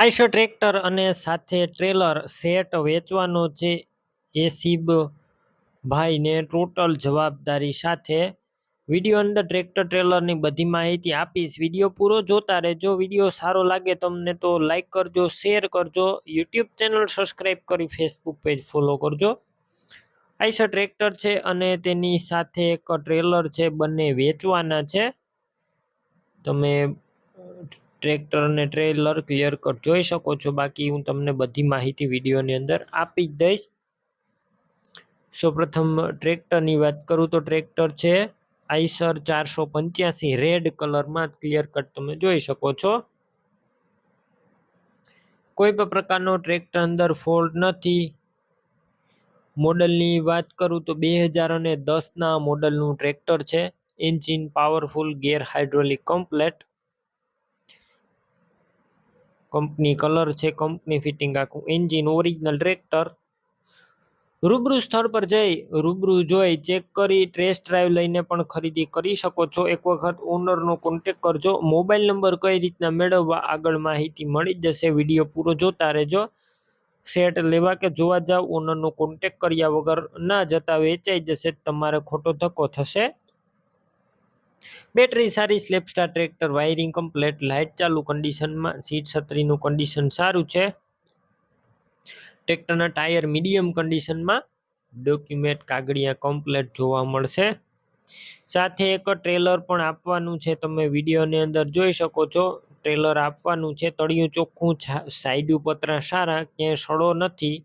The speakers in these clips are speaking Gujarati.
આઈશર ટ્રેક્ટર અને સાથે ટ્રેલર સેટ વેચવાનો છે. એસીબ ભાઈને ટોટલ જવાબદારી સાથે વીડિયો અંદર ટ્રેક્ટર ટ્રેલરની બધી માહિતી આપીશ. વીડિયો પૂરો જોતા રહેજો. વીડિયો સારો લાગે તમને તો લાઇક કરજો, શેર કરજો. યુટ્યુબ ચેનલ સબસ્ક્રાઈબ કરી ફેસબુક પેજ ફોલો કરજો. આઈશો ટ્રેક્ટર છે અને તેની સાથે એક ટ્રેલર છે, બંને વેચવાના છે. તમે ટ્રેક્ટર અને ટ્રેલર ક્લિયર કટ જોઈ શકો છો. બાકી હું તમને બધી માહિતી વિડીયોની અંદર આપી જ દઈશ. સૌપ્રથમ ટ્રેક્ટરની વાત કરું તો ટ્રેક્ટર છે આઈસર ચારસો પંચ્યાસી રેડ કલરમાં ક્લિયર કટ તમે જોઈ શકો છો. કોઈ પણ પ્રકારનો ટ્રેક્ટર અંદર ફોલ્ટ નથી. મોડલની વાત કરું તો બે હજાર અને દસના મોડલનું ટ્રેક્ટર છે. Engine powerful gear hydraulic complete company colour છે, કંપની ફિટિંગ આખું, એન્જિન ઓરિજિનલ ટ્રેક્ટર. રૂબરૂ સ્થળ પર જઈ, રૂબરૂ જોઈ, ચેક કરી, ટેસ્ટ ડ્રાઈવ લઈને પણ ખરીદી કરી શકો છો. એક વખત ઓનરનો કોન્ટેક કરજો. મોબાઈલ નંબર કઈ રીતના મેળવવા આગળ માહિતી મળી જશે. વીડિયો પૂરો જોતા રહેજો. સેટ લેવા કે જોવા જાવ ઓનરનો કોન્ટેક કર્યા વગર ના જતા વેચાઈ જશે. તમારે ખોટો ધક્કો થશે. બેટરી સારી, સ્લેપસ્ટાર ટ્રેક્ટર, વાયરિંગ કમ્પ્લેટ, લાઇટ ચાલુ કન્ડિશનમાં, સીટ છત્રીનું કન્ડિશન સારું છે. ટ્રેક્ટરના ટાયર મીડિયમ કન્ડિશનમાં, ડોક્યુમેન્ટ કાગળિયા કમ્પ્લેટ જોવા મળશે. સાથે એક ટ્રેલર પણ આપવાનું છે, તમે વિડીયોની અંદર જોઈ શકો છો. ટ્રેલર આપવાનું છે, તળિયું ચોખ્ખું સાઈડ પતરા સારા, ક્યાંય સડો નથી.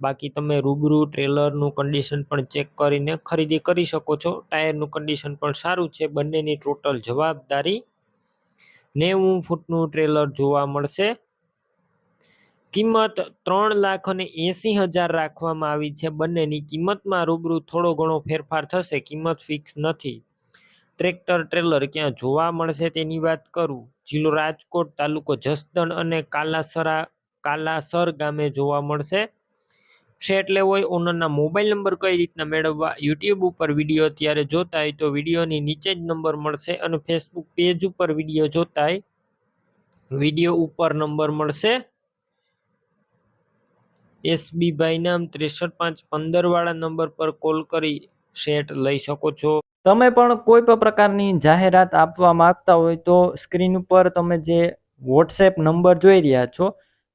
બાકી તમે રૂબરૂ ટ્રેલરનું કન્ડિશન પણ ચેક કરીને ખરીદી કરી શકો છો. ટાયરનું કન્ડિશન પણ સારું છે. બંનેની ટોટલ જવાબદારી નેવું ફૂટનું ટ્રેલર જોવા મળશે. કિંમત ત્રણ લાખ અને એંસી હજાર રાખવામાં આવી છે. બંનેની કિંમતમાં રૂબરૂ થોડો ઘણો ફેરફાર થશે. કિંમત ફિક્સ નથી. ટ્રેક્ટર ટ્રેલર ક્યાં જોવા મળશે તેની વાત કરું. જિલ્લો રાજકોટ તાલુકો જસદણ અને કાલાસરા કાલાસર ગામે જોવા મળશે. સેટ લેવો હોય, ઓનરના મોબાઈલ નંબર કઈ રીતના મેળવવા, યુટ્યુબ ઉપર વીડિયો અત્યારે જોતા હોય તો વિડીયોની નીચે જ નંબર મળશે અને ફેસબુક પેજ ઉપર વીડિયો જોતા હોય, વીડિયો ઉપર નંબર મળશે. એસબી ભાઈ નામ ત્રેસઠ પાંચ પંદર વાળા નંબર પર કોલ કરી સેટ લઈ શકો છો. તમે પણ કોઈ પણ પ્રકારની જાહેરાત આપવા માંગતા હોય તો સ્ક્રીન ઉપર તમે જે વોટ્સએપ નંબર જોઈ રહ્યા છો